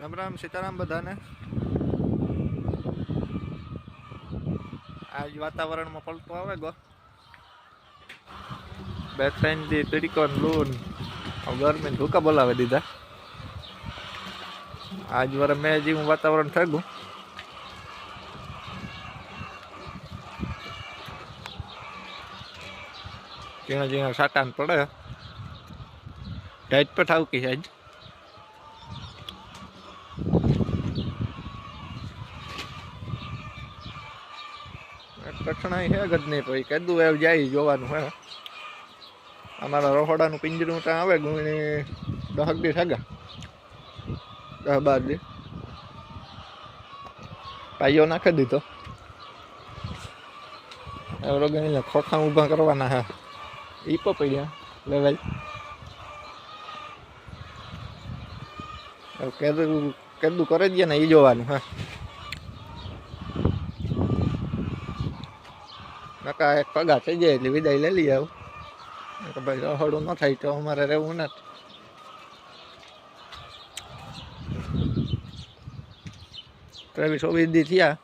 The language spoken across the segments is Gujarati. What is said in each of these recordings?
રામ રામ સીતારામ બધાને. આજ વાતાવરણમાં પલટો આવે ગો. બે ત્રણ દી તરીકો લૂન ગરમી ભૂકા બોલાવી દીધા. આજ વર મેં જેવું વાતાવરણ થઈ ગયું ઝીણા ઝીણા સાટાન પડે. ટાઈટ પર ઠાવકી છે આજ. કઠણાઈ હે નહીં પછી કીધું એવ જાય જોવાનું, હે. અમારા રહોડાનું પિંજરું ત્યાં આવે, ગુણી દહક દી થાગા દહ બાર દી પાયો નાખી દીધો. એવડો ગણીને ખોખા ઊભા કરવાના, હે. ઈપો પડ્યા લેવલ કેદું કેદું કરી દઈએ ને એ જોવાનું, હા. નકા એક પગા થઈ જાય એટલે વિદાય લઈ લઈએ આવું કે ભાઈ રહોડું ન થાય તો અમારે રહેવું નથી. ત્રેવીસ ઓવીસ દી થયા.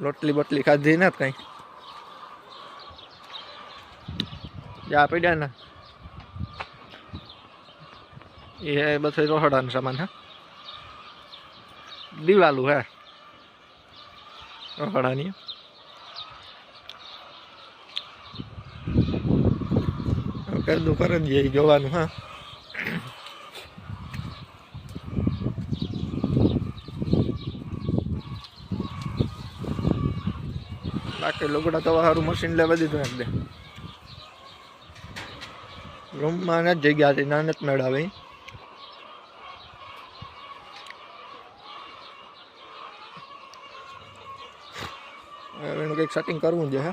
રોટલી બોટલી ખાધી નથી કઈ. જા પડ્યા ને? એ બધું રોહડાનું સામાન, હા? દિવાલું હે. રોહડાની. કરે જ જઈ જોવાનું, હા. બાકી લુગડા તો સારું મશીન લેવા દીધું એકદમ રૂમમાં જ જગ્યા હતી નાનત મેળવે એનું કંઈક સેટિંગ કરવું છે, હે.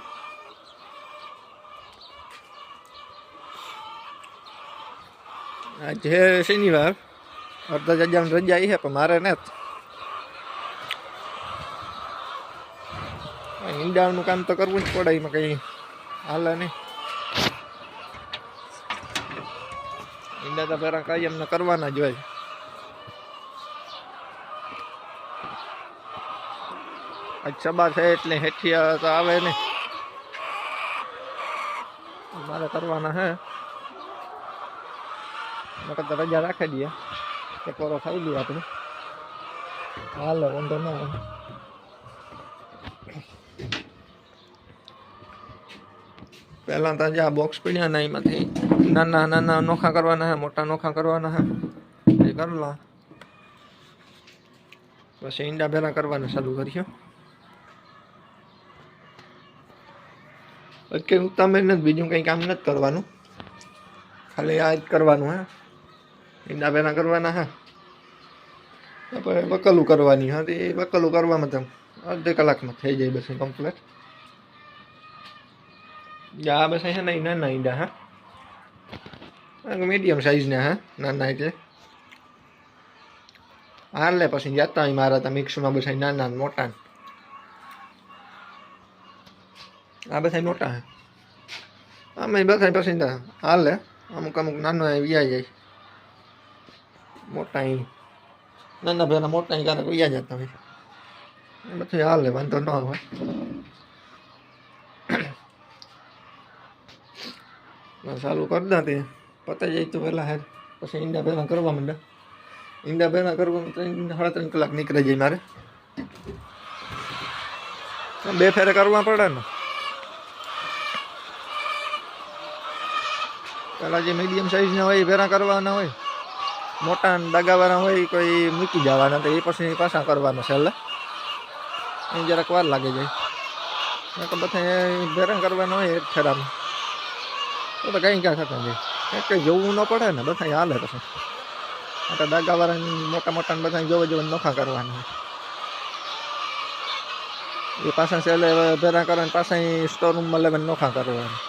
આજે શનિવાર. અડધા જજાની રજા આવી છે, પણ મારે નથી. ઈંડાનું કામ તો કરવું જ પડે, એમાં કંઈ હાલે નહીં. ઈંડા તો પેલા કાંઈ એમને કરવાના જ હોય. સભા છે એટલે હેઠિયા તો આવે નહીં. મારે કરવાના હે. નકર રજા રાખી દઈએ. એક વારો ખાઈ લઈએ આપણે. હાલે, વાંધો ના આવે. પહેલાં તો જ્યાં બોક્સ પડ્યા ને એમાંથી નાના નાના નોખા કરવાના હે, મોટા નોખા કરવાના હે. એ કરલા પછી ઈંડા ભેરા કરવાના ચાલુ કર્યો કે હું તમે બીજું કંઈ કામ નથી કરવાનું. ખાલી આ જ કરવાનું હે. ઈંડા ભેગા કરવાના હા. આપણે બકલું કરવાની હા એ બકલું કરવામાં તમે અડધી કલાકમાં થઈ જાય બસ કમ્પ્લીટ આ બસ છે ને નાના ઈંડા, હા. મીડિયમ સાઈઝના હા, નાના એટલે. હાલ લે પછી જતા હોય મારા તા મિક્સમાં બધા નાના મોટા આ બધા મોટા, હે. અમે પછી હાલ લે અમુક અમુક નાનો વ્યાઈ જાય. મોટા અહીં નાના ભેના મોટા અહીં ક્યારેક વ્યા જતા હોય. બધું હાલ વાંધો ન હોય ચાલુ કરી તે. પતાઈ જાય તો પહેલાં હેર. પછી ઈંડા ભેગા કરવા માંડ્યા ઈંડા ભેગા કરવા ત્રણ સાડા ત્રણ કલાક નીકળી જાય મારે. બે ફેરે કરવા પડે ને. પેલા જે મીડિયમ સાઈઝના હોય એ ભેરા કરવાના હોય. મોટા દગાવાળા હોય કોઈ મૂકી જવાના તો એ પછી પાછા કરવાના છેલ્લે એ જરાક વાર લાગે જાય. તો બધા ભેરણ કરવાનું હોય એક ફેરામાં તો તો કંઈ ક્યાં થતા જાય કંઈ જોવું ન પડે ને બધા હાલે પછી. તો દગાવાળા મોટા મોટા બધા જોવા જોવા નોખા કરવાના એ પાછા છેલ્લે ભેરા કરવાની પાછા સ્ટોર રૂમમાં લેવાને નોખા કરવાની.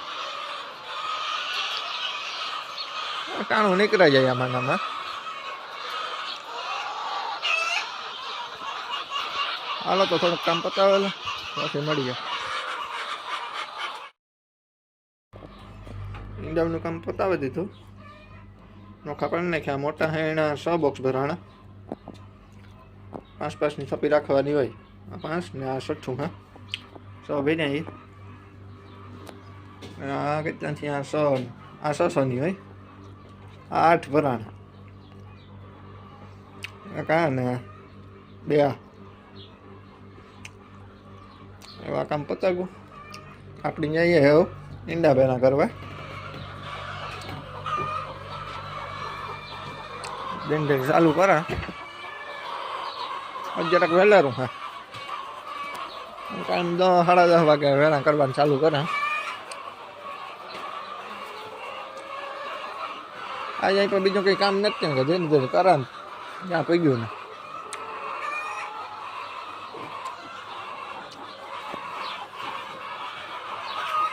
કાણું નીકળાઈ જાય આમાં આમાં હાલો તો થોડુંક કામ પતાવેલ પછી મળી જાય ઈંડાનું કામ પતાવી દીધું. નોખા પણ નાખ્યા. મોટા હેણા છ બોક્સ ભરાણા? પાંચ પાંચની થપી રાખવાની હોય. આ પાંચ ને આ છઠ્ઠું, હા. સો ભાઈ ને આ કેટલાથી? આ સો આ સો સોની હોય. આ આઠ ભરાણ. કા ને? બે આ. એવા કામ પતાવું. આપણી જઈએ હવે ઈંડા ભેના કરવા. બેન ચાલુ કરા. જરાક વહેલારું હા. કામ દસ સાડા દસ વાગે વહેલા કરવાનું ચાલુ કરે. આજે પણ બીજું કંઈ કામ નથી કે જેને ધીરે કરા ત્યાં પી ગયું ને?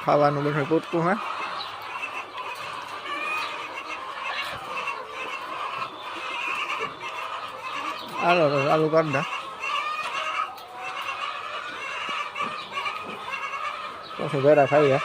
ખાવાનું બધું પૂરતું હા? હાલો તો ચાલુ કરી દે પછી ઘરે ખાઈએ.